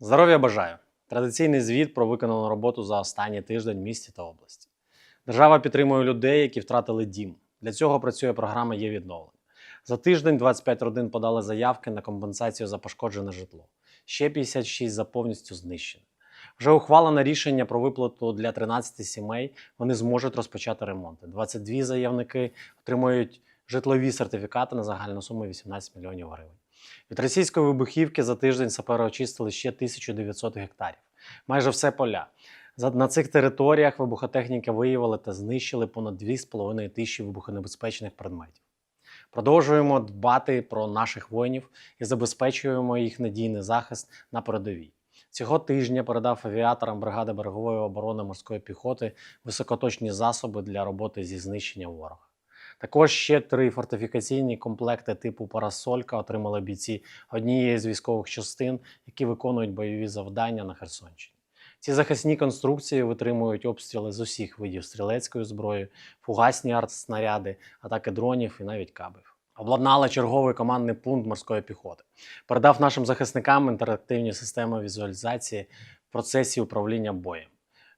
Здоров'я бажаю! Традиційний звіт про виконану роботу за останній тиждень в місті та області. Держава підтримує людей, які втратили дім. Для цього працює програма є відновлення. За тиждень 25 родин подали заявки на компенсацію за пошкоджене житло. Ще 56 за повністю знищене. Вже ухвалене рішення про виплату для 13 сімей. Вони зможуть розпочати ремонти. 22 заявники отримують житлові сертифікати на загальну суму 18 мільйонів гривень. Від російської вибухівки за тиждень сапери очистили ще 1900 гектарів. Майже все поля. На цих територіях вибухотехніки виявили та знищили понад 2,5 тисячі вибухонебезпечних предметів. Продовжуємо дбати про наших воїнів і забезпечуємо їх надійний захист на передовій. Цього тижня передав авіаторам бригади берегової оборони морської піхоти високоточні засоби для роботи зі знищення ворога. Також ще три фортифікаційні комплекти типу Парасолька отримали бійці однієї з військових частин, які виконують бойові завдання на Херсонщині. Ці захисні конструкції витримують обстріли з усіх видів стрілецької зброї, фугасні артснаряди, атаки дронів і навіть кабів. Обладнали черговий командний пункт морської піхоти. Передав нашим захисникам інтерактивні системи візуалізації в процесі управління боєм.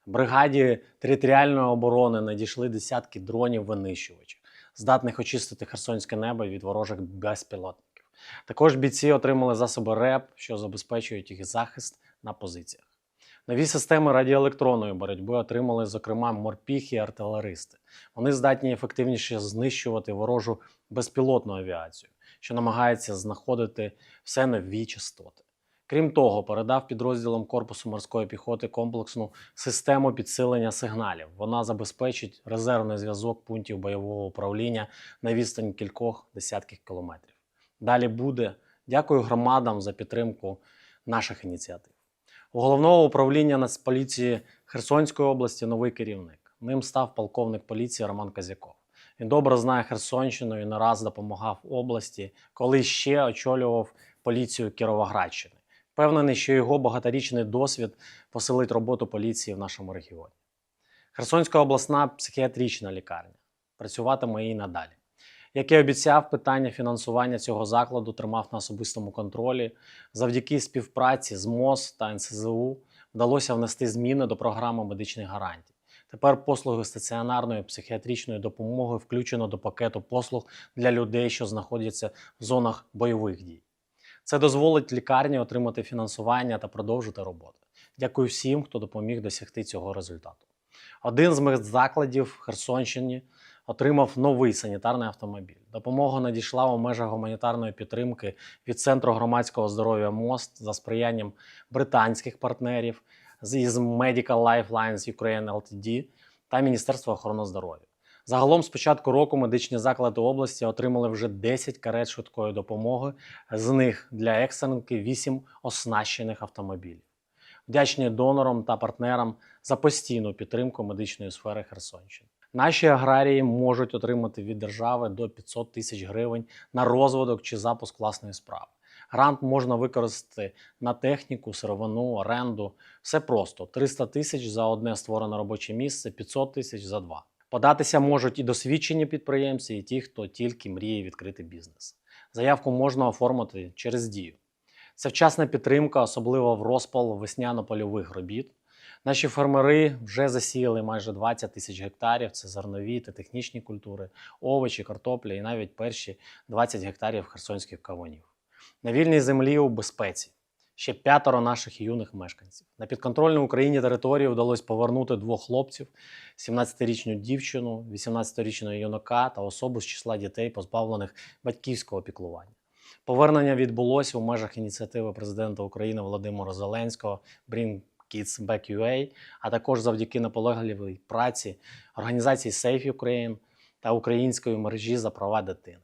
Бригаді територіальної оборони надійшли десятки дронів винищувачів, здатних очистити херсонське небо від ворожих безпілотників. Також бійці отримали засоби РЕП, що забезпечують їх захист на позиціях. Нові системи радіоелектронної боротьби отримали, зокрема, морпіхи і артилеристи. Вони здатні ефективніше знищувати ворожу безпілотну авіацію, що намагається знаходити все нові частоти. Крім того, передав підрозділам Корпусу морської піхоти комплексну систему підсилення сигналів. Вона забезпечить резервний зв'язок пунктів бойового управління на відстані кількох десятків кілометрів. Далі буде. Дякую громадам за підтримку наших ініціатив. У головного управління Нацполіції Херсонської області новий керівник. Ним став полковник поліції Роман Казяков. Він добре знає Херсонщину і не раз допомагав області, коли ще очолював поліцію Кіровоградщини. Впевнений, що його багаторічний досвід посилить роботу поліції в нашому регіоні. Херсонська обласна психіатрична лікарня працюватиме і надалі. Як і обіцяв, питання фінансування цього закладу тримав на особистому контролі. Завдяки співпраці з МОЗ та НСЗУ вдалося внести зміни до програми медичних гарантій. Тепер послуги стаціонарної психіатричної допомоги включено до пакету послуг для людей, що знаходяться в зонах бойових дій. Це дозволить лікарні отримати фінансування та продовжити роботу. Дякую всім, хто допоміг досягти цього результату. Один з медзакладів в Херсонщині отримав новий санітарний автомобіль. Допомога надійшла у межах гуманітарної підтримки від Центру громадського здоров'я МОСТ за сприянням британських партнерів із Medical Lifelines Ukraine Ltd та Міністерства охорони здоров'я. Загалом з початку року медичні заклади області отримали вже 10 карет швидкої допомоги, з них для екстренки 8 оснащених автомобілів. Вдячні донорам та партнерам за постійну підтримку медичної сфери Херсонщини. Наші аграрії можуть отримати від держави до 500 тисяч гривень на розвиток чи запуск власної справи. Грант можна використати на техніку, сировину, оренду. Все просто: 300 тисяч за одне створене робоче місце, 500 тисяч за два. Податися можуть і досвідчені підприємці, і ті, хто тільки мріє відкрити бізнес. Заявку можна оформити через дію. Це вчасна підтримка, особливо в розпал весняно-польових робіт. Наші фермери вже засіяли майже 20 тисяч гектарів. Це зернові та технічні культури, овочі, картопля і навіть перші 20 гектарів херсонських кавунів. На вільній землі у безпеці. Ще п'ятеро наших юних мешканців. На підконтрольній Україні території вдалося повернути двох хлопців: 17-річну дівчину, 18-річного юнака та особу з числа дітей, позбавлених батьківського піклування. Повернення відбулося у межах ініціативи президента України Володимира Зеленського Bring Kids Back UA, а також завдяки наполегливій праці організації Safe Ukraine та української мережі за права дитини.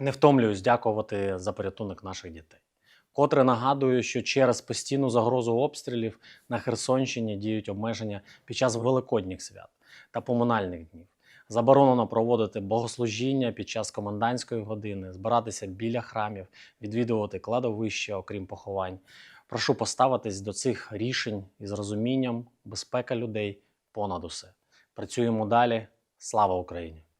Не втомлююсь дякувати за порятунок наших дітей. Котре нагадую, що через постійну загрозу обстрілів на Херсонщині діють обмеження під час великодніх свят та поминальних днів. Заборонено проводити богослужіння під час комендантської години, збиратися біля храмів, відвідувати кладовище, окрім поховань. Прошу поставитись до цих рішень із розумінням, безпека людей понад усе. Працюємо далі. Слава Україні!